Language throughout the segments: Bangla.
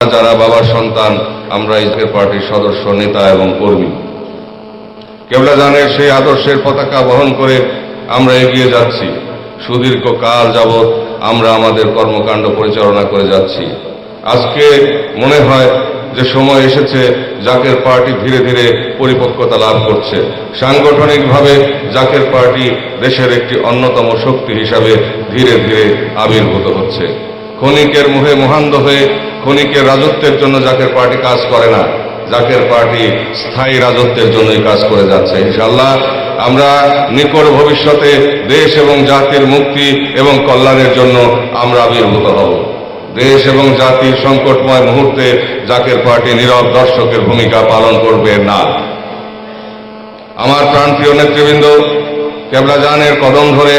যারা বাবার সন্তান, আমরা ইসলামের পার্টির সদস্য, নেতা এবং কর্মী। কেবলা জানের সেই আদর্শের পতাকা বহন করে আমরা এগিয়ে যাচ্ছি। সুদীর্ঘ কাল যাবৎ আমরা আমাদের কর্মকাণ্ড পরিচালনা করে যাচ্ছি। আজকে মনে হয় যে সময় এসেছে, জাকের পার্টি ধীরে ধীরে পরিপক্কতা লাভ করছে। সাংগঠনিকভাবে জাকের পার্টি দেশের একটি অন্যতম শক্তি হিসাবে ধীরে ধীরে আবির্ভূত হচ্ছে। ক্ষণিকের মুহে মহান্ধ হয়ে ক্ষণিকের রাজত্বের জন্য জাকের পার্টি কাজ করে না। জাকের পার্টি স্থায়ী রাজত্বের জন্যই কাজ করে যাচ্ছে ইনশাল্লাহ আমরা নিকট ভবিষ্যতে দেশ এবং জাতির মুক্তি এবং কল্যাণের জন্য আমরা আবির্ভূত হব। দেশ এবং জাতির সংকটময় মুহূর্তে জাকের পার্টি নীরব দর্শকের ভূমিকা পালন করবে না। আমার প্রাণপ্রিয় নেতৃবৃন্দ কেবলাজানের কদম ধরে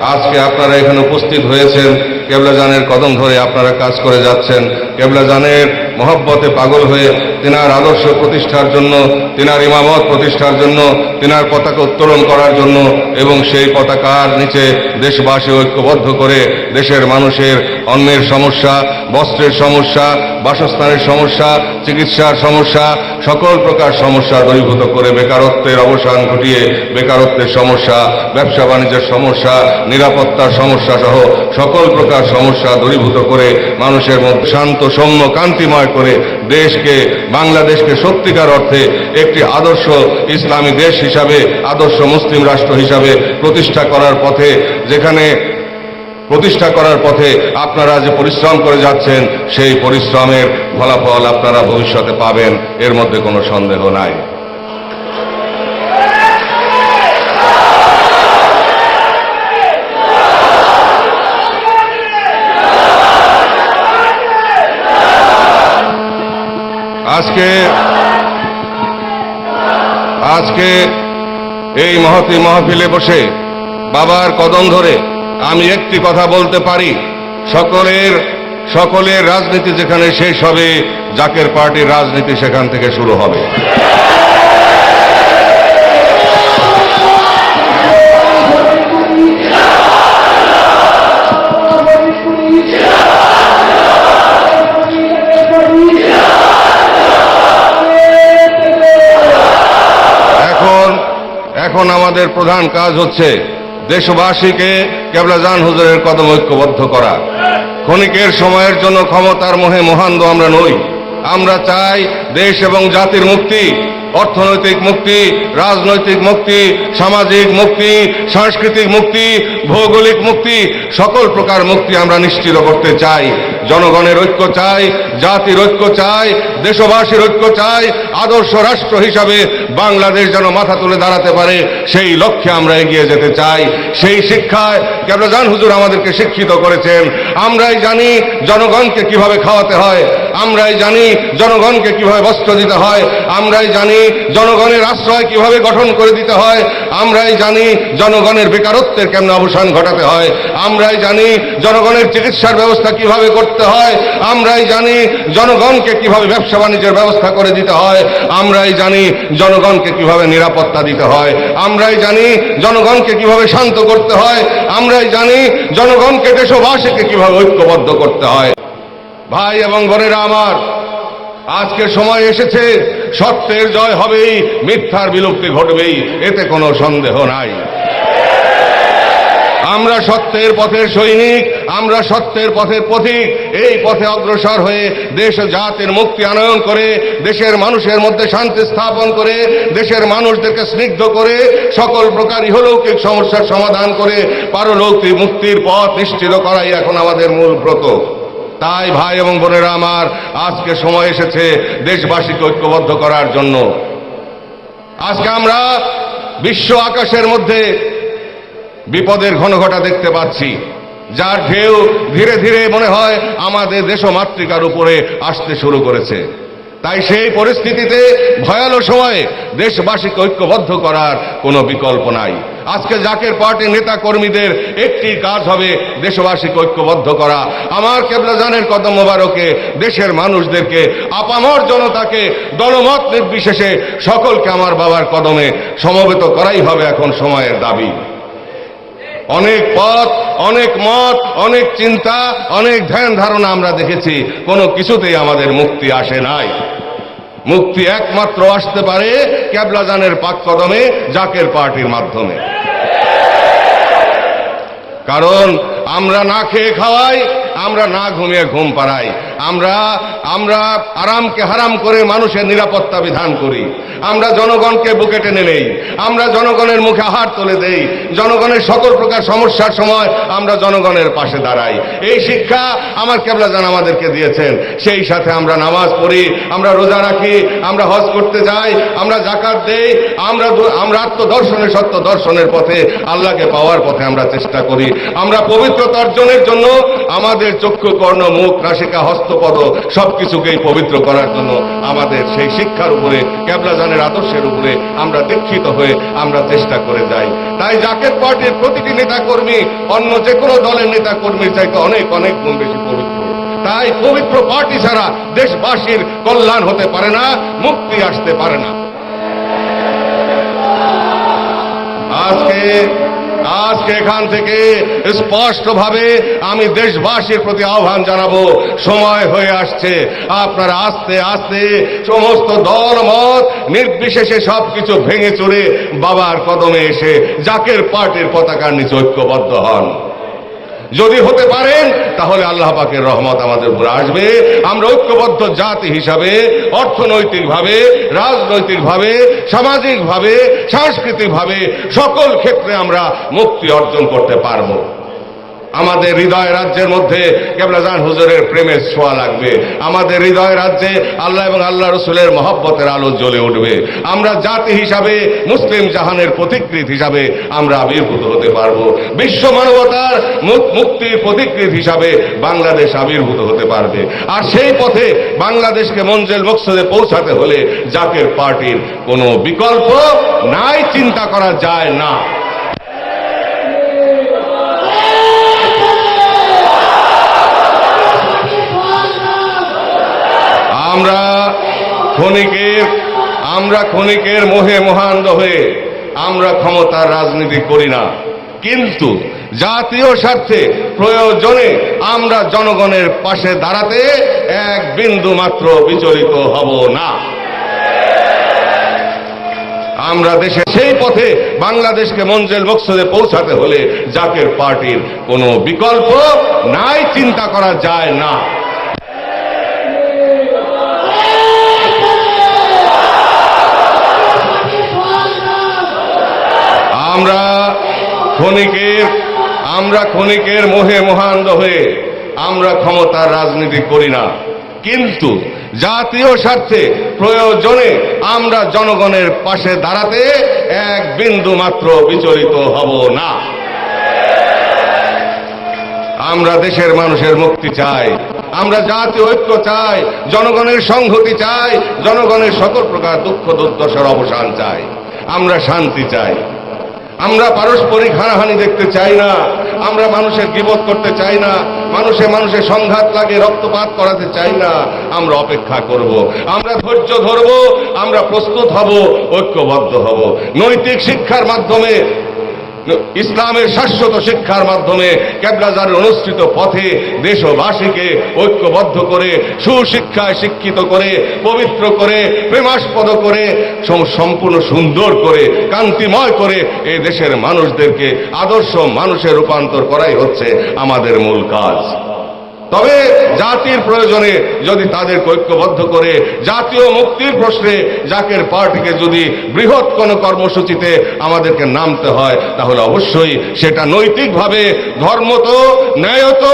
আজকে আপনারা এখানে উপস্থিত হয়েছেন। কেবলাজানের কদম ধরে আপনারা কাজ করে যাচ্ছেন। কেবলাজানের মহব্বতে পাগল হয়ে তেনার আদর্শ প্রতিষ্ঠার জন্য, তেনার ইমামত প্রতিষ্ঠার জন্য, তেনার পতাকা উত্তোলন করার জন্য এবং সেই পতাকার নিচে দেশবাসী ঐক্যবদ্ধ করে দেশের মানুষের অন্যের সমস্যা, বস্ত্রের সমস্যা, বাসস্থানের সমস্যা, চিকিৎসার সমস্যা, সকল প্রকার সমস্যা দূরীভূত করে বেকারত্বের অবসান ঘটিয়ে বেকারত্বের সমস্যা, ব্যবসা বাণিজ্যের সমস্যা, নিরাপত্তার সমস্যা সহ সকল প্রকার সমস্যা দূরীভূত করে মানুষের মধ্যে শান্ত, সৌম্য, কান্তিময় করে দেশকে, বাংলাদেশকে সত্যিকার অর্থে একটি আদর্শ ইসলামী দেশ হিসাবে, আদর্শ মুসলিম রাষ্ট্র হিসাবে প্রতিষ্ঠা করার পথে, যেখানে প্রতিষ্ঠা করার পথে আপনারা যে পরিশ্রম করে যাচ্ছেন, সেই পরিশ্রমের ফলাফল আপনারা ভবিষ্যতে পাবেন, এর মধ্যে কোনো সন্দেহ নাই। আজকে আজকে এই মহতি মহফিলে বসে বাবার কদম ধরে আমি একটি কথা বলতে পারি। সকলের সকলের রাজনীতি যেখানে শেষ হবে, জাকের পার্টির রাজনীতি সেখান থেকে শুরু হবে। এখন আমাদের প্রধান কাজ হচ্ছে দেশবাসীকে কেবলাজান হুজুরের কদম ঐক্যবদ্ধ করা। ক্ষণিকের সময়ের জন্য ক্ষমতার মোহে মহান্দ আমরা নই। আমরা চাই দেশ এবং জাতির মুক্তি, অর্থনৈতিক মুক্তি, রাজনৈতিক মুক্তি, সামাজিক মুক্তি, সাংস্কৃতিক মুক্তি, ভৌগোলিক মুক্তি, সকল প্রকার মুক্তি আমরা নিশ্চিত করতে চাই। জনগণের ঐক্য চাই, জাতির ঐক্য চাই, দেশবাসীর ঐক্য চাই, আদর্শ রাষ্ট্র হিসাবে বাংলাদেশ যেন মাথা তুলে দাঁড়াতে পারে, সেই লক্ষ্যে আমরা এগিয়ে যেতে চাই। সেই শিক্ষায় কেবলাজান হুজুর আমাদেরকে শিক্ষিত করেছেন। আমরাই জানি জনগণকে কীভাবে খাওয়াতে হয়। আমরাই জানি জনগণকে কীভাবে বস্ত্র দিতে হয়, আমরাই জানি জনগণের আশ্রয় কীভাবে গঠন করে দিতে হয়, আমরাই জানি জনগণের বেকারত্বের কেমন অবসান ঘটাতে হয়, আমরাই জানি জনগণের চিকিৎসার ব্যবস্থা কীভাবে করতে হয়, আমরাই জানি জনগণকে কীভাবে ব্যবসা বাণিজ্যের ব্যবস্থা করে দিতে হয়, আমরাই জানি জনগণকে কীভাবে নিরাপত্তা দিতে হয়, আমরাই জানি জনগণকে কীভাবে শান্ত করতে হয়, আমরাই জানি জনগণকে, দেশবাসীকে কীভাবে ঐক্যবদ্ধ করতে হয়। ভাই এবং বোনেরা আমার, আজকে সময় এসেছে, সত্যের জয় হবেই, মিথ্যার বিলুপ্তি ঘটবেই, এতে কোনো সন্দেহ নাই। আমরা সত্যের পথের সৈনিক, আমরা সত্যের পথের পথিক এই পথে অগ্রসর হয়ে দেশ জাতির মুক্তি আনয়ন করে, দেশের মানুষের মধ্যে শান্তি স্থাপন করে, দেশের মানুষদেরকে স্নিগ্ধ করে, সকল প্রকার ইহলৌকিক সমস্যার সমাধান করে, পারলৌকিক মুক্তির পথ নিশ্চিত করাই এখন আমাদের মূল ব্রত। তাই ভাই এবং বোনেরা আমার, আজকে সময় এসেছে দেশবাসীকে ঐক্যবদ্ধ করার জন্য। আজকে আমরা বিশ্ব আকাশের মধ্যে বিপদের ঘনঘটা দেখতে পাচ্ছি, যার ঢেউ ধীরে ধীরে মনে হয় আমাদের দেশমাতৃকার উপরে আসতে শুরু করেছে। তাই সেই পরিস্থিতিতে ভয়াল সময়ে দেশবাসীকে ঐক্যবদ্ধ করার কোনো বিকল্প নাই। আজকে জাকের পার্টির নেতা কর্মীদের একটি কাজ হবে দেশবাসীকে ঐক্যবদ্ধ করা। আমার কেবলাজানের কদম মোবারকে, দেশের মানুষদেরকে, আপামর জনতাকে, দলমত নির্বিশেষে সকলকে আমার বাবার কদমে সমবেত করাই হবে এখন সময়ের দাবি। অনেক পথ, অনেক মত, অনেক চিন্তা, অনেক ধ্যান ধারণা আমরা দেখেছি। কোনো কিছুতেই আমাদের মুক্তি আসে নাই। মুক্তি একমাত্র আসতে পারে ক্যাবলাজানের পাক কদমে জাকের পার্টির মাধ্যমে। কারণ আমরা না খেয়ে খাওয়াই আমরা না ঘুমিয়ে ঘুম পাড়াই। আমরা আমরা আরামকে হারাম করে মানুষের নিরাপত্তা বিধান করি। আমরা জনগণকে বুকে টেনে নেই। আমরা জনগণের মুখে আহার তুলে দেই। জনগণের সকল প্রকার সমস্যার সময় আমরা জনগণের পাশে দাঁড়াই। এই শিক্ষা আমার কেবলা জান আমাদেরকে দিয়েছেন। সেই সাথে আমরা নামাজ পড়ি, আমরা রোজা রাখি, আমরা হজ করতে যাই, আমরা জাকাত দেই, আমরা আমরা আত্মদর্শনের সত্য দর্শনের পথে, আল্লাহকে পাওয়ার পথে আমরা চেষ্টা করি। আমরা পবিত্রতা অর্জনের জন্য আমাদের চক্ষু, কর্ণ, মুখ, নাসিকা, হস্তপদ সবকিছুকেই পবিত্র করার জন্য আমাদের সেই শিক্ষার উপরে, ক্যাবলাজানের আদর্শের উপরে আমরা দীক্ষিত হয়ে আমরা চেষ্টা করে যাই। তাই জাকের পার্টির প্রতিটি নেতাকর্মী, অন্য যে কোনো দলের নেতা কর্মীর চাইতে অনেক অনেক গুণ বেশি পবিত্র। তাই পবিত্র পার্টি ছাড়া দেশবাসীর কল্যাণ হতে পারে না, মুক্তি আসতে পারে না। আজকে এখান থেকে স্পষ্টভাবে আমি দেশবাসীর প্রতি আহ্বান জানাব। সময় হয়ে আসছে। আপনারা আস্তে আস্তে সমস্ত দল, মত নির্বিশেষে সবকিছু ভেঙে চড়ে বাবার কদমে এসে জাকের পার্টির পতাকার নিচে ঐক্যবদ্ধ হন। যদি হতে পারেন, তাহলে আল্লাহ পাকের রহমত আমাদের উপরে আসবে। আমরা ঐক্যবদ্ধ জাতি হিসাবে, অর্থনৈতিকভাবে, রাজনৈতিকভাবে, সামাজিকভাবে, সাংস্কৃতিকভাবে সকল ক্ষেত্রে আমরা মুক্তি অর্জন করতে পারব। আমাদের হৃদয় রাজ্যের মধ্যে কেবলাজান হুজুরের প্রেমের ছোঁয়া লাগবে। আমাদের হৃদয় রাজ্যে আল্লাহ এবং আল্লাহ রসুলের মহব্বতের আলো জ্বলে উঠবে। আমরা জাতি হিসাবে, মুসলিম জাহানের পথিকৃত হিসাবে আমরা আবির্ভূত হতে পারব। বিশ্ব মানবতার মুক- মুক্তির পথিকৃত হিসাবে বাংলাদেশ আবির্ভূত হতে পারবে। আর সেই পথে বাংলাদেশকে মঞ্জেল মকসদে পৌঁছাতে হলে জাকের পার্টির কোনো বিকল্প নাই, চিন্তা করা যায় না। আমরা ক্ষণিকের আমরা ক্ষণিকের মোহে মহান্দ হয়ে আমরা ক্ষমতার রাজনীতি করি না। কিন্তু জাতীয় স্বার্থে প্রয়োজনে আমরা জনগণের পাশে দাঁড়াতে এক বিন্দু মাত্র বিচলিত হব না। আমরা দেশে সেই পথে বাংলাদেশকে মঞ্জেল মকসদে পৌঁছাতে হলে জাকের পার্টির কোনো বিকল্প নাই, চিন্তা করা যায় না। আমরা ক্ষণিকের আমরা ক্ষণিকের মোহে মহান্দ হয়ে আমরা ক্ষমতার রাজনীতি করি না। কিন্তু জাতীয় স্বার্থে প্রয়োজনে আমরা জনগণের পাশে দাঁড়াতে এক বিন্দু মাত্র বিচলিত হব না। আমরা দেশের মানুষের মুক্তি চাই, আমরা জাতীয় ঐক্য চাই, জনগণের সংহতি চাই, জনগণের সকল প্রকার দুঃখ দুর্দশার অবসান চাই। আমরা শান্তি চাই। আমরা পারস্পরিক হানাহানি দেখতে চাই না। আমরা মানুষের গিবত করতে চাই না। মানুষে মানুষের সংঘাত লাগে, রক্তপাত করাতে চাই না। আমরা অপেক্ষা করব। আমরা ধৈর্য ধরব, আমরা প্রস্তুত হব, ঐক্যবদ্ধ হব। নৈতিক শিক্ষার মাধ্যমে ইসলামের শাশ্বত শিক্ষার মাধ্যমে ক্যাবলাজারের অনুষ্ঠিত পথে দেশবাসীকে ঐক্যবদ্ধ করে, সুশিক্ষায় শিক্ষিত করে, পবিত্র করে, প্রেমাস্পদ করে সম্পূর্ণ সুন্দর করে কান্তিময় করে এই দেশের মানুষদেরকে আদর্শ মানুষে রূপান্তর করাই হচ্ছে আমাদের মূল কাজ। তবে জাতির প্রয়োজনে যদি তাদের ঐক্যবদ্ধ করে, জাতীয় মুক্তির প্রশ্নে জাকের পার্টিকে যদি বৃহৎ কোনো কর্মসূচিতে আমাদেরকে নামতে হয়, তাহলে অবশ্যই সেটা নৈতিকভাবে ধর্মত, ন্যায়ত,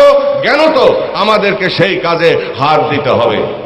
জ্ঞানত আমাদেরকে সেই কাজে হাত দিতে হবে।